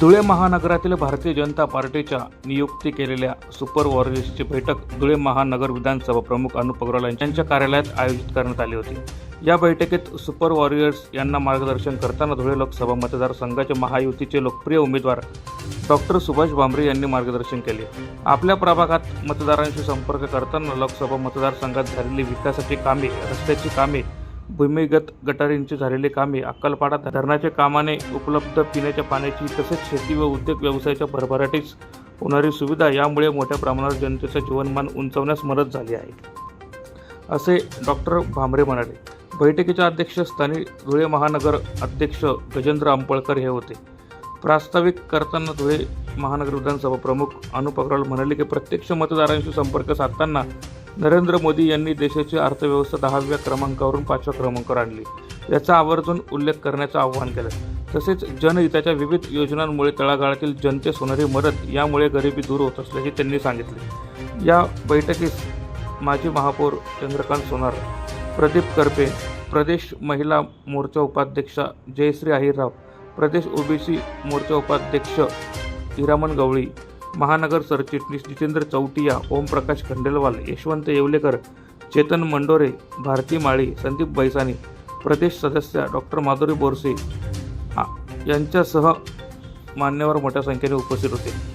धुळे महानगरातील भारतीय जनता पार्टीच्या नियुक्ती केलेल्या सुपर वॉरियर्सची बैठक धुळे महानगर विधानसभा प्रमुख अनुप अग्रवाल यांच्या कार्यालयात आयोजित करण्यात आली होती. या बैठकीत सुपर वॉरियर्स यांना मार्गदर्शन करताना धुळे लोकसभा मतदारसंघाचे महायुतीचे लोकप्रिय उमेदवार डॉक्टर सुभाष भामरे यांनी मार्गदर्शन केले. आपल्या प्रभागात मतदारांशी संपर्क करताना लोकसभा मतदारसंघात झालेली विकासाची कामे रस्त्याची कामे भूमिगत गटारींची झालेली कामे अक्कलपाडा धरणाच्या कामाने उपलब्ध पिण्याच्या पाण्याची तसेच शेती व उद्योग व्यवसायाच्या भरभराटीस होणारी सुविधा यामुळे मोठ्या प्रमाणावर जनतेचं जीवनमान उंचावण्यास मदत झाली आहे. असे डॉक्टर भामरे म्हणाले. बैठकीच्या अध्यक्षस्थानी धुळे महानगर अध्यक्ष गजेंद्र आंबळकर हे होते. प्रास्ताविक करताना धुळे महानगर विधानसभा प्रमुख अनुप अग्रवाल म्हणाले की प्रत्यक्ष मतदारांशी संपर्क साधताना नरेंद्र मोदी यांनी देशाची अर्थव्यवस्था दहाव्या क्रमांकावरून पाचव्या क्रमांकावर आणली. याचा आवर्जून उल्लेख करण्याचं आवाहन केलं. तसेच जनहिताच्या विविध योजनांमुळे तळागाळातील जनतेस होणारी मदत यामुळे गरिबी दूर होत असल्याचे त्यांनी सांगितले. या बैठकीस माजी महापौर चंद्रकांत सोनार प्रदीप करपे प्रदेश महिला मोर्चा उपाध्यक्षा जयश्री अहिरराव प्रदेश ओबीसी मोर्चा उपाध्यक्ष हिरामन गवळी महानगर सरचिटणीस जितेंद्र चौटिया ओमप्रकाश खंडेलवाल यशवंत येवलेकर चेतन मंडोरे भारती माळी संदीप बैसानी प्रदेश सदस्य डॉक्टर माधुरी बोरसे यांच्यासह मान्यवर मोठ्या संख्येने उपस्थित होते.